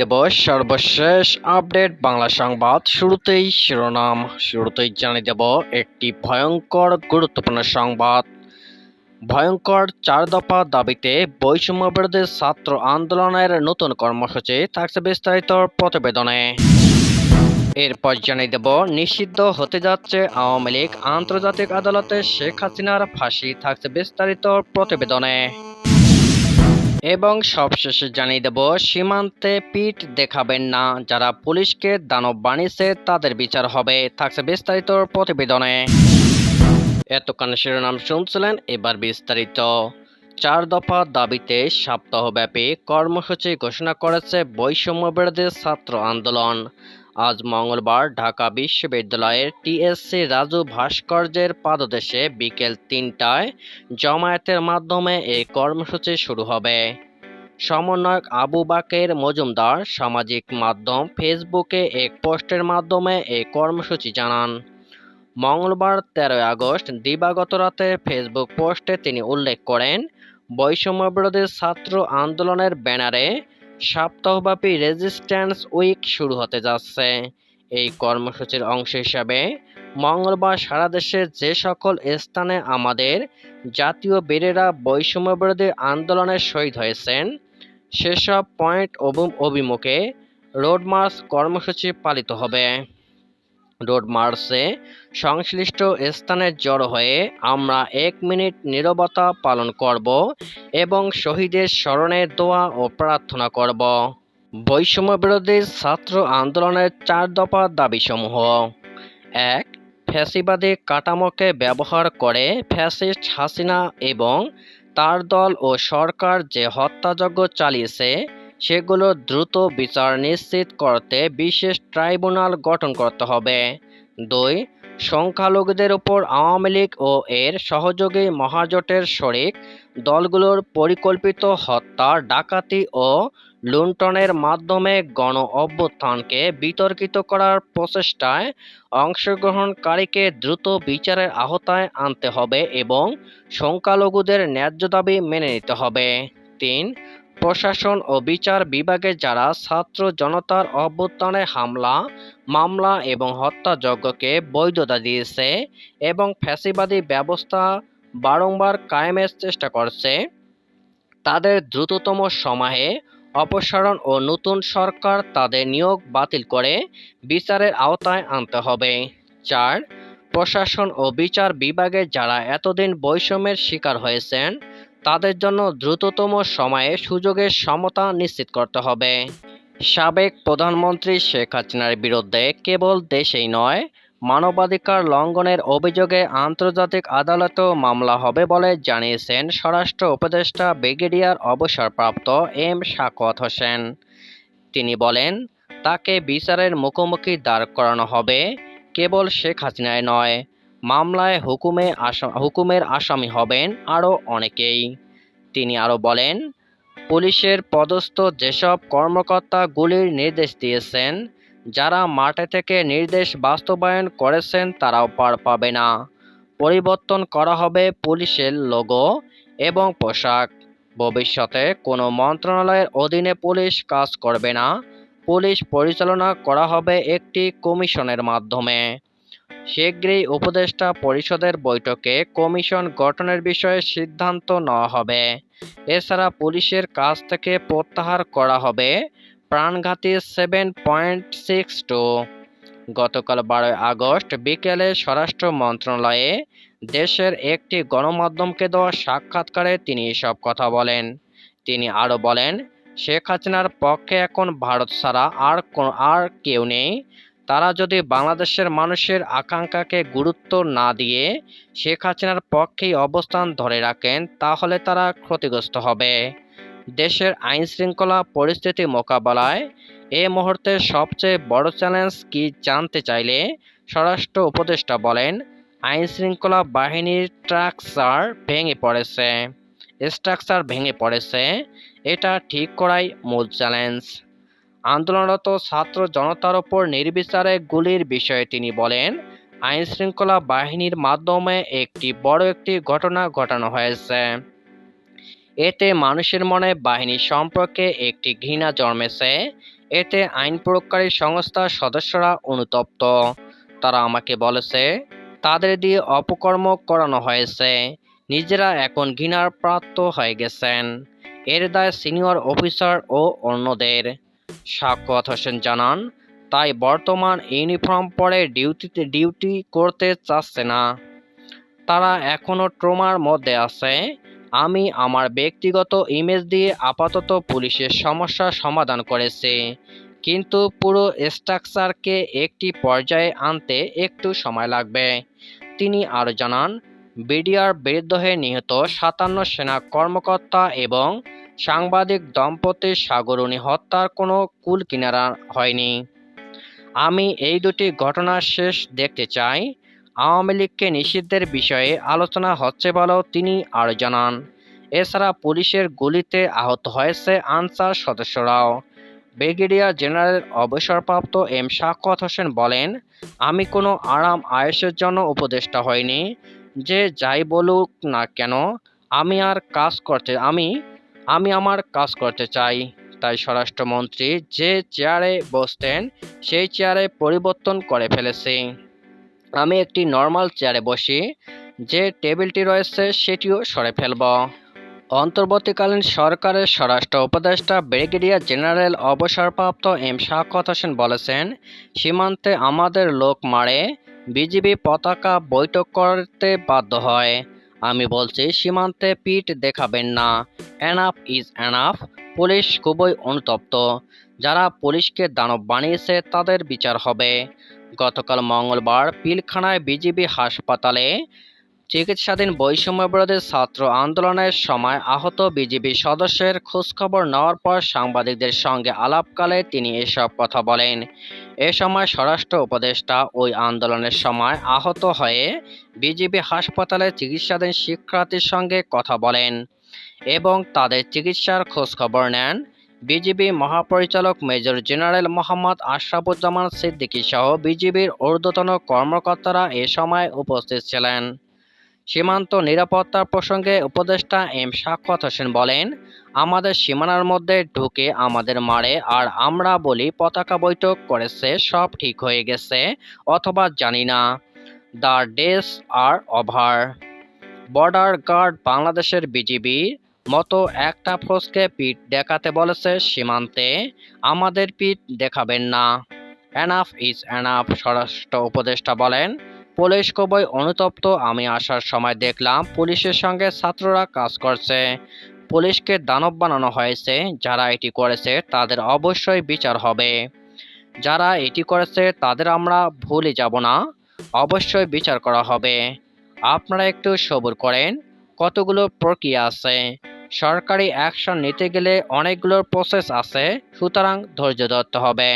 জানিয়ে সর্বশেষ আপডেট বাংলা সংবাদ শুরুতেই শিরোনাম। শুরুতেই জানিয়ে দেব একটি ভয়ঙ্কর গুরুত্বপূর্ণ সংবাদ। ভয়ঙ্কর চার দফা দাবিতে বৈষম্য বিরোধী ছাত্র আন্দোলনের নতুন কর্মসূচি থাকছে বিস্তারিত প্রতিবেদনে। এরপর জানিয়ে দেব, নিষিদ্ধ হতে যাচ্ছে আওয়ামী লীগ। আন্তর্জাতিক আদালতে শেখ হাসিনার ফাঁসি থাকছে বিস্তারিত প্রতিবেদনে। এবং সবশেষে জানিয়ে দেব, সীমান্তে পিঠ দেখাবেন না। যারা পুলিশকে দানব বানিয়েছে, তাদের বিচার হবে। থাকছে বিস্তারিত প্রতিবেদনে। এতক্ষণ শিরোনাম শুনছিলেন এবার বিস্তারিত। চার দফা দাবিতে সপ্তাহব্যাপী কর্মসূচি ঘোষণা করেছে বৈষম্য বিরোধী ছাত্র আন্দোলন। আজ মঙ্গলবার ঢাকা বিশ্ববিদ্যালয়ের টিএসসি রাজু ভাস্কর্যের পাদদেশে বিকেল তিনটায় জমায়েতের মাধ্যমে এই কর্মসূচি শুরু হবে। সমন্বয়ক আবু বাকের মজুমদার সামাজিক মাধ্যম ফেসবুকে এক পোস্টের মাধ্যমে এই কর্মসূচি জানান। মঙ্গলবার তেরোই আগস্ট দিবাগত রাতে ফেসবুক পোস্টে তিনি উল্লেখ করেন বৈষম্য বিরোধী ছাত্র আন্দোলনের ব্যানারে সপ্তাহব্যাপী রেজিস্ট্যান্স উইক শুরু হতে যাচ্ছে। এই কর্মসূচির অংশ হিসাবে মঙ্গলবার সারা দেশে যে সকল স্থানে আমাদের জাতীয় বীরেরা বৈষম্য বিরোধী আন্দোলনে শহীদ হয়েছেন, সেসব পয়েন্ট অভি- অভিমুখে রোড মার্চ কর্মসূচি পালিত হবে। রোড মার্চে সংশ্লিষ্ট স্থানে জড়ো হয়ে আমরা এক মিনিট নীরবতা পালন করব এবং শহীদের স্মরণে দোয়া ও প্রার্থনা করব। বৈষম্য বিরোধী ছাত্র আন্দোলনের চার দফা দাবিসমূহ। এক, ফ্যাসিবাদী কাঠামোকে ব্যবহার করে ফ্যাসিস্ট হাসিনা এবং তার দল ও সরকার যে হত্যাযজ্ঞ চালিয়েছে সেগুলো দ্রুত বিচার নিশ্চিত করতে বিশেষ ট্রাইব্যুনাল গঠন করতে হবে। দুই, সংখ্যালঘুদের উপর আওয়ামী লীগ ও এর সহযোগী মহাজোটের শরিক দলগুলোর পরিকল্পিত হত্যা, ডাকাতি ও লুণ্ঠনের মাধ্যমে গণ অভ্যুত্থানকে বিতর্কিত করার প্রচেষ্টায় অংশগ্রহণকারীকে দ্রুত বিচারের আওতায় আনতে হবে এবং সংখ্যালঘুদের ন্যায্য দাবি মেনে নিতে হবে। তিন প্রশাসন ও বিচার বিভাগে যারা ছাত্র জনতার অভ্যুত্থানে হামলা, মামলা এবং হত্যাযজ্ঞকে বৈধতা দিয়েছে এবং ফ্যাসিবাদী ব্যবস্থা বারংবার কায়েমের চেষ্টা করছে, তাদের দ্রুততম সময়ে অপসারণ ও নতুন সরকার তাদের নিয়োগ বাতিল করে বিচারের আওতায় আনতে হবে। চার, প্রশাসন ও বিচার বিভাগে যারা এতদিন বৈষম্যের শিকার হয়েছেন তাদের জন্য দ্রুততম সময়ে সুযোগের সমতা নিশ্চিত করতে হবে। সাবেক প্রধানমন্ত্রী শেখ হাসিনার বিরুদ্ধে কেবল দেশেই নয়, মানবাধিকার লঙ্ঘনের অভিযোগে আন্তর্জাতিক আদালতেও মামলা হবে বলে জানিয়েছেন স্বরাষ্ট্র উপদেষ্টা ব্রিগেডিয়ার অবসরপ্রাপ্ত এম শাকত হোসেন। তিনি বলেন, তাকে বিচারের মুখোমুখি দাঁড় করানো হবে, কেবল শেখ হাসিনায় নয় মামলায় হুকুমে আসা, হুকুমের আসামি হবেন আরও অনেকেই। তিনি আরও বলেন, পুলিশের পদস্থ যেসব কর্মকর্তা গুলির নির্দেশ দিয়েছেন, যারা মাঠে থেকে নির্দেশ বাস্তবায়ন করেছেন তারাও পার পাবে না। পরিবর্তন করা হবে পুলিশের লোগো এবং পোশাক। ভবিষ্যতে কোনো মন্ত্রণালয়ের অধীনে পুলিশ কাজ করবে না। পুলিশ পরিচালনা করা হবে একটি কমিশনের মাধ্যমে। শীঘ্রই উপদেষ্টা পরিষদের বৈঠকে কমিশন গঠনের বিষয়ে সিদ্ধান্ত নেওয়া হবে। এছাড়া পুলিশের কাছ থেকে প্রত্যাহার করা হবে প্রাণঘাতী সেভেন পয়েন্ট সিক্স টু। গতকাল বারোই আগস্ট বিকেলে স্বরাষ্ট্র মন্ত্রণালয়ে দেশের একটি গণমাধ্যমকে দেওয়া সাক্ষাৎকারে তিনি এসব কথা বলেন। তিনি আরও বলেন, শেখ হাসিনার পক্ষে এখন ভারত ছাড়া আর আর কেউ নেই। তারা যদি বাংলাদেশের মানুষের আকাঙ্ক্ষাকে গুরুত্ব না দিয়ে শেখ হাসিনার পক্ষেই অবস্থান ধরে রাখেন, তাহলে তারা ক্ষতিগ্রস্ত হবে। দেশের আইন শৃঙ্খলা পরিস্থিতি মোকাবেলায় এ মুহূর্তে সবচেয়ে বড় চ্যালেঞ্জ কি জানতে চাইলে স্বরাষ্ট্র উপদেষ্টা বলেন আইন শৃঙ্খলা বাহিনীর স্ট্রাকচার ভেঙে পড়েছে। স্ট্রাকচার ভেঙে পড়েছে, এটা ঠিক করাই মূল চ্যালেঞ্জ। আন্দোলনরত ছাত্র জনতার ওপর নির্বিচারে গুলির বিষয়ে তিনি বলেন আইন শৃঙ্খলা বাহিনীর মাধ্যমে একটি বড় একটি ঘটনা ঘটানো হয়েছে। এতে মানুষের মনে বাহিনী সম্পর্কে একটি ঘৃণা জন্মেছে। এতে আইন প্রয়োগকারী সংস্থার সদস্যরা অনুতপ্ত। তারা আমাকে বলেছে, তাদের দিয়ে অপকর্ম করানো হয়েছে। নিজেরা এখন ঘৃণার প্রাপ্ত হয়ে গেছেন। এর দায় সিনিয়র অফিসার ও অন্যদের। সাক্ষাৎ হোসেন জানান, তাই বর্তমান ইউনিফর্ম পরে ডিউটিতে, ডিউটি করতে চাচ্ছে না। তারা এখনও ট্রমার মধ্যে আছে। আমি আমার ব্যক্তিগত ইমেজ দিয়ে আপাতত পুলিশের সমস্যার সমাধান করেছি। কিন্তু পুরো স্ট্রাকচারকে একটি পর্যায়ে আনতে একটু সময় লাগবে, তিনি আরও জানান। বিডিআর বিরুদ্ধে নিহত সাতান্ন সেনা কর্মকর্তা এবং সাংবাদিক দম্পতির সাগরণী হত্যার কোনো কুল কিনারা হয়নি। আমি এই দুটি ঘটনার শেষ দেখতে চাই। আওয়ামী লীগকে নিষিদ্ধের বিষয়ে আলোচনা হচ্ছে বলেও তিনি আরও জানান। এছাড়া পুলিশের গুলিতে আহত হয়েছে আনসার সদস্যরাও। ব্রিগেডিয়ার জেনারেল অবসরপ্রাপ্ত এম শাকত হোসেন বলেন, আমি কোনো আরাম আয়েসের জন্য উপদেষ্টা হইনি। যে যাই বলুক না কেন, আমি আর কাজ করতে, আমি আমি আমার কাজ করতে চাই। তাই স্বরাষ্ট্রমন্ত্রী যে চেয়ারে বসতেন, সেই চেয়ারে পরিবর্তন করে ফেলেছি। আমি একটি নর্মাল চেয়ারে বসি, যে টেবিলটি রয়েছে সেটিও সরে ফেলব। অন্তর্বর্তীকালীন সরকারের স্বরাষ্ট্র উপদেষ্টা ব্রিগেডিয়ার জেনারেল অবসরপ্রাপ্ত এম শাকত হোসেন বলেছেন, সীমান্তে আমাদের লোক মারে বিজিবি পতাকা বৈঠক করতে বাধ্য হয়। আমি বলছি, সীমান্তে পিঠ দেখাবেন না। এনাফ ইজ এনাফ পুলিশ খুবই অনুতপ্ত। যারা পুলিশকে দানব বানিয়েছে, তাদের বিচার হবে। গতকাল মঙ্গলবার পিলখানায় বিজিবি হাসপাতালে চিকিৎসাধীন বৈষম্য বিরোধী ছাত্র আন্দোলনের সময় আহত বিজিবি সদস্যের খোঁজখবর নেওয়ার পর সাংবাদিকদের সঙ্গে আলাপকালে তিনি এসব কথা বলেন। এ সময় স্বরাষ্ট্র উপদেষ্টা ওই আন্দোলনের সময় আহত হয়ে বিজিবি হাসপাতালে চিকিৎসাধীন শিক্ষার্থীর সঙ্গে কথা বলেন এবং তাদের চিকিৎসার খোঁজখবর নেন। বিজিবি মহাপরিচালক মেজর জেনারেল মোহাম্মদ আশরাফুজ্জামান সিদ্দিকী সহ বিজিবির ঊর্ধ্বতন কর্মকর্তারা এ সময় উপস্থিত ছিলেন। সীমান্ত নিরাপত্তার প্রসঙ্গে উপদেষ্টা এম সাক্ষাৎ হোসেন বলেন, আমাদের সীমানার মধ্যে ঢুকে আমাদের মারে আর আমরা বলি পতাকা বৈঠক করেছে, সব ঠিক হয়ে গেছে, অথবা জানি না। The days are over. Border guard বাংলাদেশের বিজিবি মতো একটা ফোর্সকে পিঠ দেখাতে বলেছে সীমান্তে, আমাদের পিঠ দেখাবেন না। এনাফ ইজ এনাফ, স্বরাষ্ট্র উপদেষ্টা বলেন। পুলিশ খুবই অনুতপ্ত, আমি আসার সময় দেখলাম পুলিশের সঙ্গে ছাত্ররা কাজ করছে। পুলিশকে দানব বানানো হয়েছে, যারা এটি করেছে তাদের অবশ্যই বিচার হবে। যারা এটি করেছে তাদের আমরা ভুলে যাব না, অবশ্যই বিচার করা হবে। আপনারা একটু সবুর করেন, কতগুলো প্রক্রিয়া আছে? সরকারি অ্যাকশন নিতে গেলে অনেকগুলো প্রসেস আছে, সুতরাং ধৈর্য ধরতে হবে।